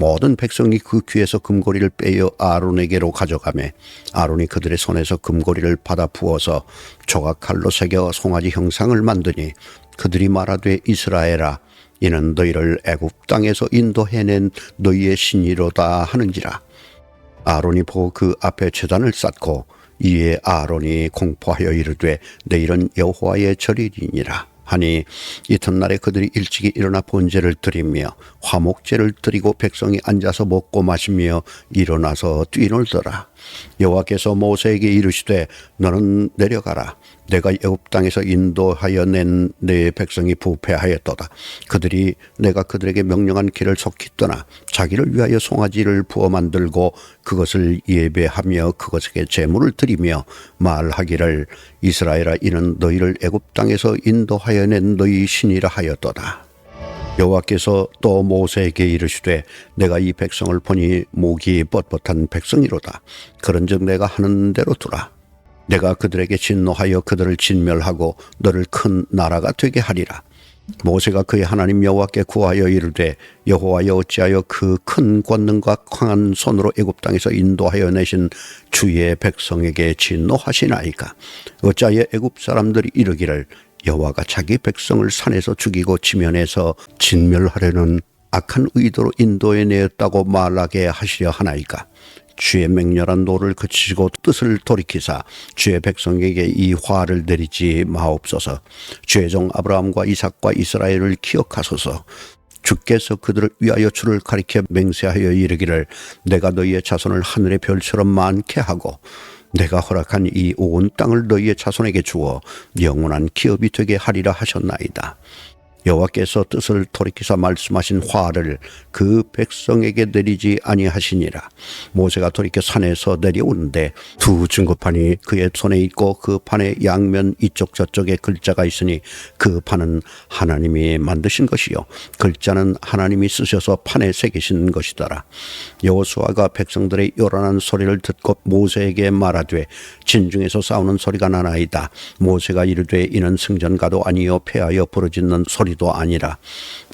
모든 백성이 그 귀에서 금고리를 빼어 아론에게로 가져가매 아론이 그들의 손에서 금고리를 받아 부어서 조각칼로 새겨 송아지 형상을 만드니 그들이 말하되 이스라엘아 이는 너희를 애굽 땅에서 인도해낸 너희의 신이로다 하는지라. 아론이 보고 그 앞에 제단을 쌓고 이에 아론이 공포하여 이르되 내일은 여호와의 절일이니라 하니 이튿날에 그들이 일찍이 일어나 번제를 드리며 화목제를 드리고 백성이 앉아서 먹고 마시며 일어나서 뛰놀더라 여호와께서 모세에게 이르시되 너는 내려가라. 내가 애굽 땅에서 인도하여 낸 내 백성이 부패하였도다. 그들이 내가 그들에게 명령한 길을 속히 떠나 자기를 위하여 송아지를 부어 만들고 그것을 예배하며 그것에게 제물을 드리며 말하기를 이스라엘아 이는 너희를 애굽 땅에서 인도하여 낸 너희 신이라 하였도다 여호와께서 또 모세에게 이르시되 내가 이 백성을 보니 목이 뻣뻣한 백성이로다. 그런즉 내가 하는 대로 두라. 내가 그들에게 진노하여 그들을 진멸하고 너를 큰 나라가 되게 하리라. 모세가 그의 하나님 여호와께 구하여 이르되 여호와여 어찌하여 그 큰 권능과 강한 손으로 애굽 땅에서 인도하여 내신 주의 백성에게 진노하시나이까? 어찌하여 애굽 사람들이 이르기를 여호와가 자기 백성을 산에서 죽이고 지면에서 진멸하려는 악한 의도로 인도해 내었다고 말하게 하시려 하나이까? 주의 맹렬한 노를 그치고 뜻을 돌이키사 주의 백성에게 이 화를 내리지 마옵소서. 주의 종 아브라함과 이삭과 이스라엘을 기억하소서. 주께서 그들을 위하여 주를 가리켜 맹세하여 이르기를 내가 너희의 자손을 하늘의 별처럼 많게 하고 내가 허락한 이 온 땅을 너희의 자손에게 주어 영원한 기업이 되게 하리라 하셨나이다. 여호와께서 뜻을 돌이키사 말씀하신 화를 그 백성에게 내리지 아니하시니라. 모세가 돌이켜 산에서 내려오는데 두 증거판이 그의 손에 있고 그 판의 양면 이쪽 저쪽에 글자가 있으니 그 판은 하나님이 만드신 것이요 글자는 하나님이 쓰셔서 판에 새기신 것이더라. 여호수아가 백성들의 요란한 소리를 듣고 모세에게 말하되 진중에서 싸우는 소리가 나나이다. 모세가 이르되 이는 승전가도 아니요 패하여 부르짖는 소리 소리도 아니라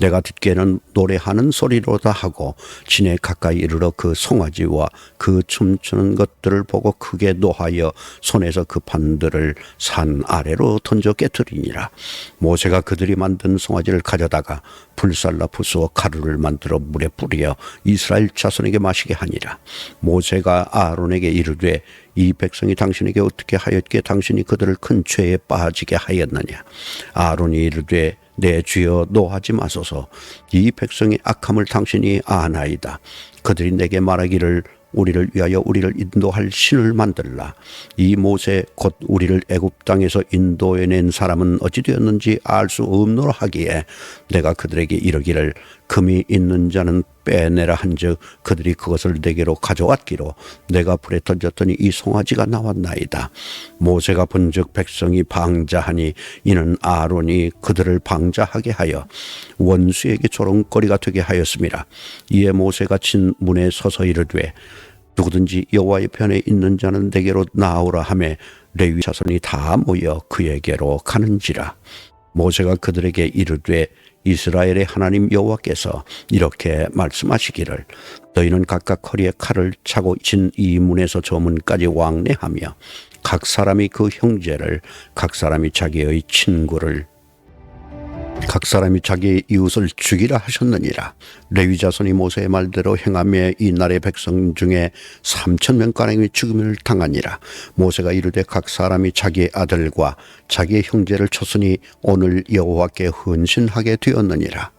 내가 듣기에는 노래하는 소리로다 하고 진에 가까이 이르러 그 송아지와 그 춤추는 것들을 보고 크게 노하여 손에서 그 판들을 산 아래로 던져 깨뜨리니라. 모세가 그들이 만든 송아지를 가져다가 불살라 부수어 가루를 만들어 물에 뿌려 이스라엘 자손에게 마시게 하니라. 모세가 아론에게 이르되 이 백성이 당신에게 어떻게 하였기에 당신이 그들을 큰 죄에 빠지게 하였느냐? 아론이 이르되 내 주여 노하지 마소서 이 백성의 악함을 당신이 아나이다 그들이 내게 말하기를 우리를 위하여 우리를 인도할 신을 만들라. 이 모세 곧 우리를 애굽 땅에서 인도해낸 사람은 어찌 되었는지 알 수 없노라 하기에 내가 그들에게 이르기를 금이 있는 자는 빼내라 한즉 그들이 그것을 내게로 가져왔기로 내가 불에 던졌더니 이 송아지가 나왔나이다. 모세가 본즉 백성이 방자하니 이는 아론이 그들을 방자하게 하여 원수에게 조롱거리가 되게 하였습니다. 이에 모세가 친 문에 서서 이르되 누구든지 여호와의 편에 있는 자는 내게로 나오라 하매 레위 자손이 다 모여 그에게로 가는지라 모세가 그들에게 이르되 이스라엘의 하나님 여호와께서 이렇게 말씀하시기를 너희는 각각 허리에 칼을 차고 진 이 문에서 저 문까지 왕래하며 각 사람이 그 형제를 각 사람이 자기의 친구를 각 사람이 자기의 이웃을 죽이라 하셨느니라. 레위 자손이 모세의 말대로 행하며 이 나라의 백성 중에 삼천 명가량이 죽음을 당하니라. 모세가 이르되 각 사람이 자기의 아들과 자기의 형제를 쳤으니 오늘 여호와께 헌신하게 되었느니라.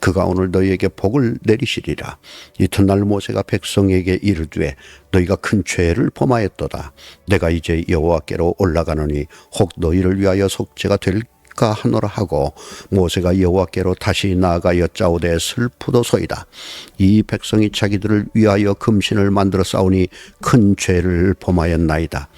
그가 오늘 너희에게 복을 내리시리라. 이튿날 모세가 백성에게 이르되 너희가 큰 죄를 범하였도다. 내가 이제 여호와께로 올라가노니 혹 너희를 위하여 속죄가 될 까 하노라 하고 모세가 여호와께로 다시 나아가 여짜오되 슬프도소이다. 이 백성이 자기들을 위하여 금신을 만들어 싸우니 큰 죄를 범하였나이다.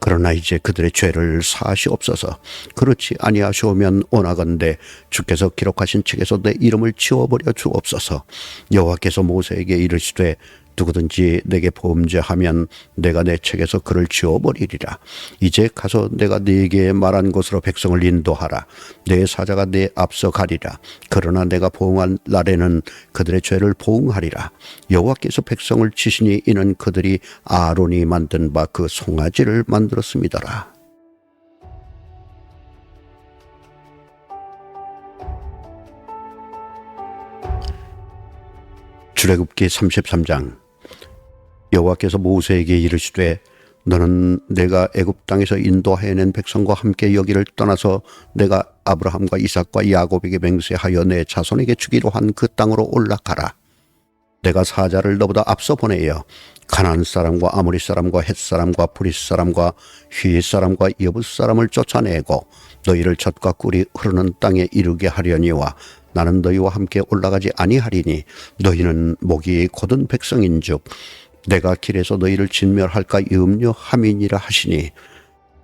그러나 이제 그들의 죄를 사하시옵소서. 그렇지 아니하시오면 원하건대 주께서 기록하신 책에서 내 이름을 지워버려 주옵소서. 여호와께서 모세에게 이르시되 누구든지 내게 범죄하면 내가 내 책에서 그를 지워버리리라. 이제 가서 내가 네게 말한 곳으로 백성을 인도하라. 내 사자가 내 앞서 가리라. 그러나 내가 보응할 날에는 그들의 죄를 보응하리라. 여호와께서 백성을 치시니 이는 그들이 아론이 만든 바 그 송아지를 만들었습니다라. 출애굽기 33장 여호와께서 모세에게 이르시되 너는 내가 애굽 땅에서 인도하여낸 백성과 함께 여기를 떠나서 내가 아브라함과 이삭과 야곱에게 맹세하여 내 자손에게 주기로 한 그 땅으로 올라가라. 내가 사자를 너보다 앞서 보내어 가나안 사람과 아모리 사람과 헷 사람과 브릿 사람과 휘 사람과 여붓 사람을 쫓아내고 너희를 젖과 꿀이 흐르는 땅에 이르게 하려니와 나는 너희와 함께 올라가지 아니하리니 너희는 목이 곧은 백성인즉 내가 길에서 너희를 진멸할까 염려함이니라 하시니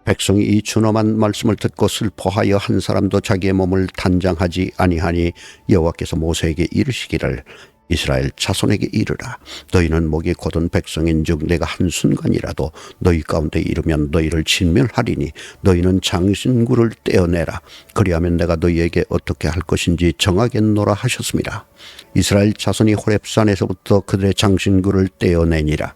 백성이 이 준엄한 말씀을 듣고 슬퍼하여 한 사람도 자기의 몸을 단장하지 아니하니 여호와께서 모세에게 이르시기를 이스라엘 자손에게 이르라. 너희는 목이 곧은 백성인즉 내가 한순간이라도 너희 가운데 이르면 너희를 진멸하리니 너희는 장신구를 떼어내라. 그리하면 내가 너희에게 어떻게 할 것인지 정하겠노라 하셨습니다. 이스라엘 자손이 호렙산에서부터 그들의 장신구를 떼어내니라.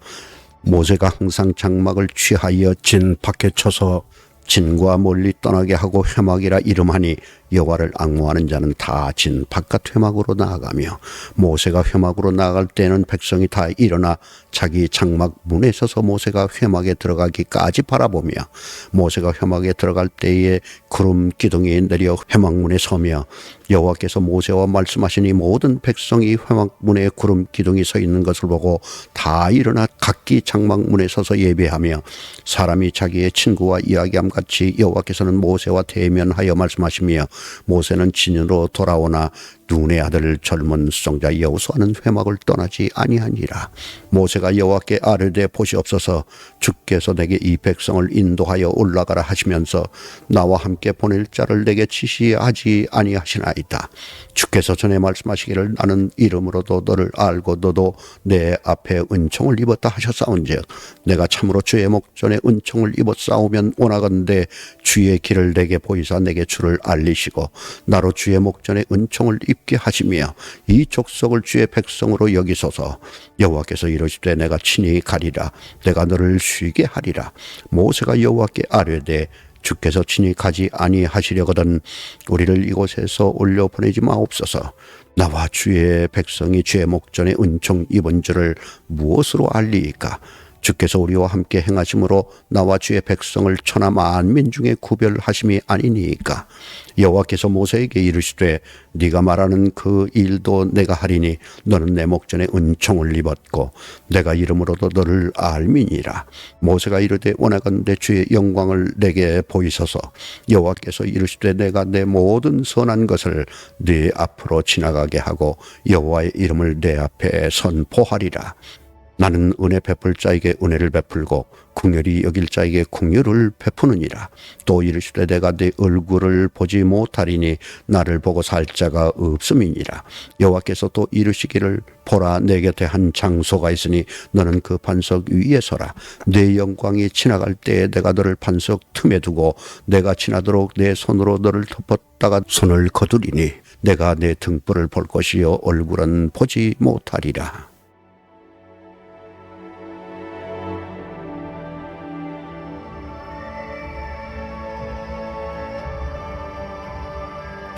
모세가 항상 장막을 취하여 진 밖에 쳐서 진과 멀리 떠나게 하고 회막이라 이름하니 여호와를 악무하는 자는 다 진 바깥 회막으로 나아가며 모세가 회막으로 나아갈 때는 백성이 다 일어나 자기 장막 문에 서서 모세가 회막에 들어가기까지 바라보며 모세가 회막에 들어갈 때에 구름 기둥이 내려 회막 문에 서며 여호와께서 모세와 말씀하시니 모든 백성이 회막 문에 구름 기둥이 서 있는 것을 보고 다 일어나 각기 장막 문에 서서 예배하며 사람이 자기의 친구와 이야기함 같이 여호와께서는 모세와 대면하여 말씀하시며 모세는 진으로 돌아오나 눈의 아들 젊은 수종자 여호수아는 회막을 떠나지 아니하니라. 모세가 여호와께 아뢰되 보시옵소서 주께서 내게 이 백성을 인도하여 올라가라 하시면서 나와 함께 보낼 자를 내게 지시하지 아니하시나이다. 주께서 전에 말씀하시기를 나는 이름으로도 너를 알고 너도 내 앞에 은총을 입었다 하셨사온즉 내가 참으로 주의 목전에 은총을 입었사오면 원하건대 주의 길을 내게 보이사 내게 주를 알리시고 나로 주의 목전에 은총을 입게 하시며 이 족속을 주의 백성으로 여기소서. 여호와께서 이르시되 내가 친히 가리라. 내가 너를 쉬게 하리라. 모세가 여호와께 아뢰되 주께서 친히 가지 아니하시려거든 우리를 이곳에서 올려 보내지 마옵소서. 나와 주의 백성이 주의 목전에 은총 입은 줄을 무엇으로 알리이까 주께서 우리와 함께 행하심으로 나와 주의 백성을 천하 만민 중에 구별하심이 아니니까. 여호와께서 모세에게 이르시되 네가 말하는 그 일도 내가 하리니 너는 내 목전에 은총을 입었고 내가 이름으로도 너를 알미니라. 모세가 이르되 원하건대 주의 영광을 내게 보이소서. 여호와께서 이르시되 내가 내 모든 선한 것을 네 앞으로 지나가게 하고 여호와의 이름을 내 앞에 선포하리라 나는 은혜 베풀 자에게 은혜를 베풀고 궁열이 여길 자에게 궁열을 베푸느니라. 또 이르시되 내가 네 얼굴을 보지 못하리니 나를 보고 살 자가 없음이니라. 여호와께서 또 이르시기를 보라 내 곁에 한 장소가 있으니 너는 그 반석 위에 서라. 내 영광이 지나갈 때에 내가 너를 반석 틈에 두고 내가 지나도록 내 손으로 너를 덮었다가 손을 거두리니 내가 내 등불을 볼 것이요 얼굴은 보지 못하리라.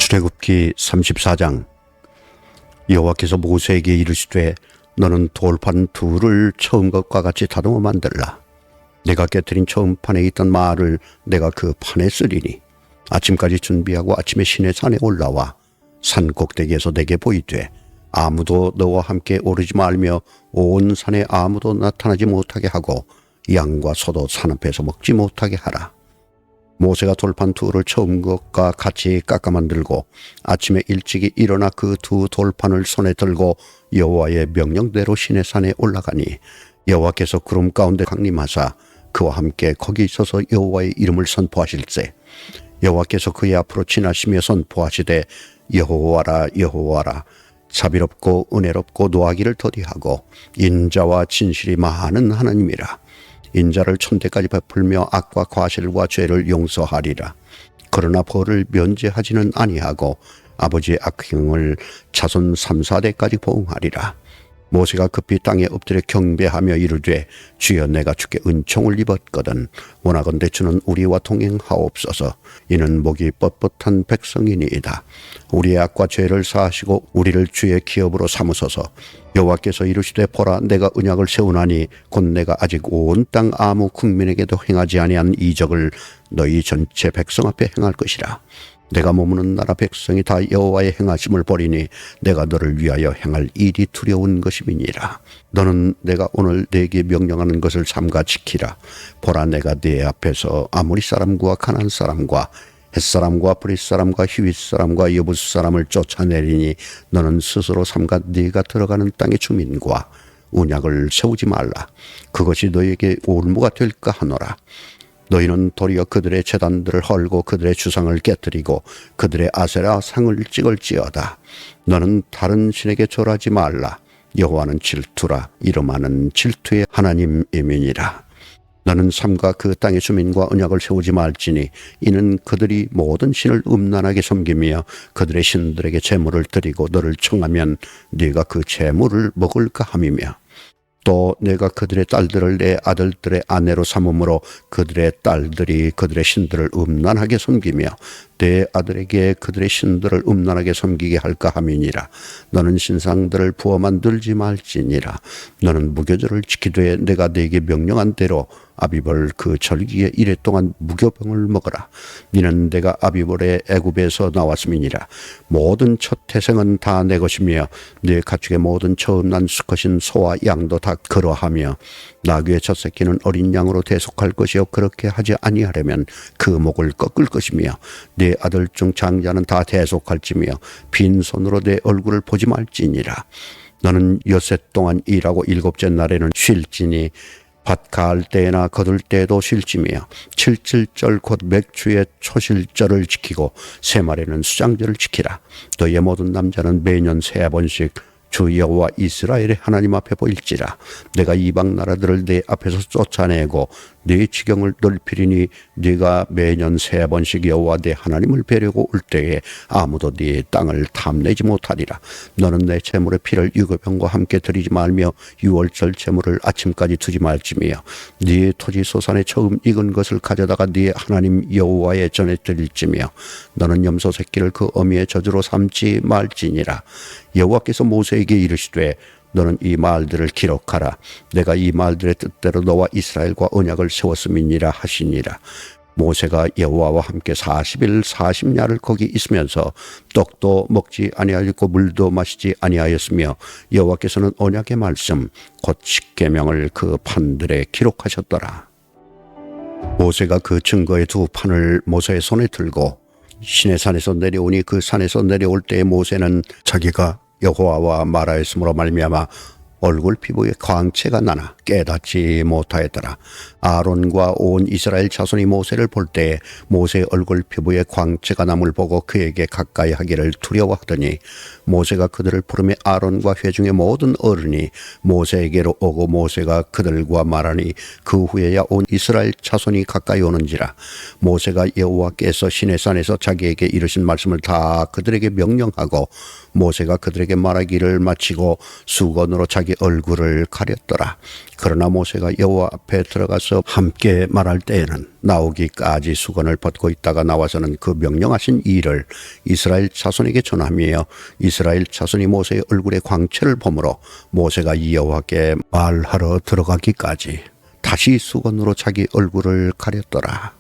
출애굽기 34장 여호와께서 모세에게 이르시되 너는 돌판 둘을 처음 것과 같이 다듬어 만들라. 내가 깨뜨린 처음 판에 있던 말을 내가 그 판에 쓰리니 아침까지 준비하고 아침에 시내 산에 올라와 산 꼭대기에서 내게 보이되 아무도 너와 함께 오르지 말며 온 산에 아무도 나타나지 못하게 하고 양과 소도 산 앞에서 먹지 못하게 하라 모세가 돌판 둘을 처음 것과 같이 깎아 만들고 아침에 일찍이 일어나 그 두 돌판을 손에 들고 여호와의 명령대로 시내산에 올라가니 여호와께서 구름 가운데 강림하사 그와 함께 거기 있어서 여호와의 이름을 선포하실세. 여호와께서 그의 앞으로 지나시며 선포하시되 여호와라 여호와라. 자비롭고 은혜롭고 노하기를 더디하고 인자와 진실이 많은 하나님이라 인자를 천대까지 베풀며 악과 과실과 죄를 용서하리라. 그러나 벌을 면제하지는 아니하고 아버지의 악행을 자손 3, 4대까지 보응하리라 모세가 급히 땅에 엎드려 경배하며 이르되 주여 내가 주께 은총을 입었거든. 원하건대 주는 우리와 동행하옵소서. 이는 목이 뻣뻣한 백성이니이다. 우리의 악과 죄를 사하시고 우리를 주의 기업으로 삼으소서. 여호와께서 이르시되 보라 내가 언약을 세우나니 곧 내가 아직 온 땅 아무 국민에게도 행하지 아니한 이적을 너희 전체 백성 앞에 행할 것이라 내가 머무는 나라 백성이 다 여호와의 행하심을 버리니 내가 너를 위하여 행할 일이 두려운 것임이니라. 너는 내가 오늘 내게 명령하는 것을 삼가 지키라. 보라 내가 네 앞에서 아무리 사람과 가난 사람과 햇사람과 브릿 사람과 히윗 사람과 여부스 사람을 쫓아내리니 너는 스스로 삼가 네가 들어가는 땅의 주민과 운약을 세우지 말라. 그것이 너에게 올무가 될까 하노라. 너희는 도리어 그들의 재단들을 헐고 그들의 주상을 깨뜨리고 그들의 아세라 상을 찍을지어다. 너는 다른 신에게 절하지 말라. 여호와는 질투라. 이름하는 질투의 하나님이민이라. 너는 삼가 그 땅의 주민과 언약을 세우지 말지니 이는 그들이 모든 신을 음란하게 섬기며 그들의 신들에게 재물을 드리고 너를 청하면 네가 그 재물을 먹을까 함이며 또 내가 그들의 딸들을 내 아들들의 아내로 삼음으로 그들의 딸들이 그들의 신들을 음란하게 섬기며 내 아들에게 그들의 신들을 음란하게 섬기게 할까 함이니라 너는 신상들을 부어 만들지 말지니라 너는 무교절을 지키되 내가 네게 명령한 대로 아비벌 그 절기에 이래 동안 무교병을 먹어라. 니는 내가 아비벌의 애굽에서 나왔음이니라. 모든 첫 태생은 다 내 것이며 네 가축의 모든 처음 난 수컷인 소와 양도 다 그러하며 나귀의 첫 새끼는 어린 양으로 대속할 것이요 그렇게 하지 아니하려면 그 목을 꺾을 것이며 네 아들 중 장자는 다 대속할지며 빈손으로 내 얼굴을 보지 말지니라. 너는 여섯 동안 일하고 일곱째 날에는 쉴지니 밭 가을 때나 거둘 때도 쉴지며 칠칠절 곧 맥주의 초실절을 지키고 세 마리는 수장절을 지키라. 너의 모든 남자는 매년 세 번씩 주 여호와 이스라엘의 하나님 앞에 보일지라. 내가 이방 나라들을 내 앞에서 쫓아내고 네 지경을 넓히리니 네가 매년 세 번씩 여호와 내 하나님을 뵈려고 올 때에 아무도 네 땅을 탐내지 못하리라. 너는 내 재물의 피를 유교병과 함께 드리지 말며 유월절 재물을 아침까지 두지 말지며 네 토지 소산에 처음 익은 것을 가져다가 네 하나님 여호와의 전에 드릴지며 너는 염소 새끼를 그 어미의 저주로 삼지 말지니라. 여호와께서 모세에게 이르시되 너는 이 말들을 기록하라. 내가 이 말들의 뜻대로 너와 이스라엘과 언약을 세웠음이니라 하시니라. 모세가 여호와와 함께 40일 40야를 거기 있으면서 떡도 먹지 아니하였고 물도 마시지 아니하였으며 여호와께서는 언약의 말씀 곧 십계명을 그 판들에 기록하셨더라. 모세가 그 증거의 두 판을 모세의 손에 들고 신의 산에서 내려오니 그 산에서 내려올 때 모세는 자기가 여호와와 말하였으므로 말미암아 얼굴 피부에 광채가 나나 깨닫지 못하였더라. 아론과 온 이스라엘 자손이 모세를 볼때 모세의 얼굴 피부에 광채가 남을 보고 그에게 가까이 하기를 두려워하더니 모세가 그들을 부르며 아론과 회중의 모든 어른이 모세에게로 오고 모세가 그들과 말하니 그 후에야 온 이스라엘 자손이 가까이 오는지라 모세가 여호와께서 시내산에서 자기에게 이르신 말씀을 다 그들에게 명령하고 모세가 그들에게 말하기를 마치고 수건으로 자기 얼굴을 가렸더라. 그러나 모세가 여호와 앞에 들어가서 함께 말할 때에는 나오기까지 수건을 벗고 있다가 나와서는 그 명령하신 일을 이스라엘 자손에게 전하며 이스라엘 자손이 모세의 얼굴에 광채를 보므로 모세가 여호와께 말하러 들어가기까지 다시 수건으로 자기 얼굴을 가렸더라.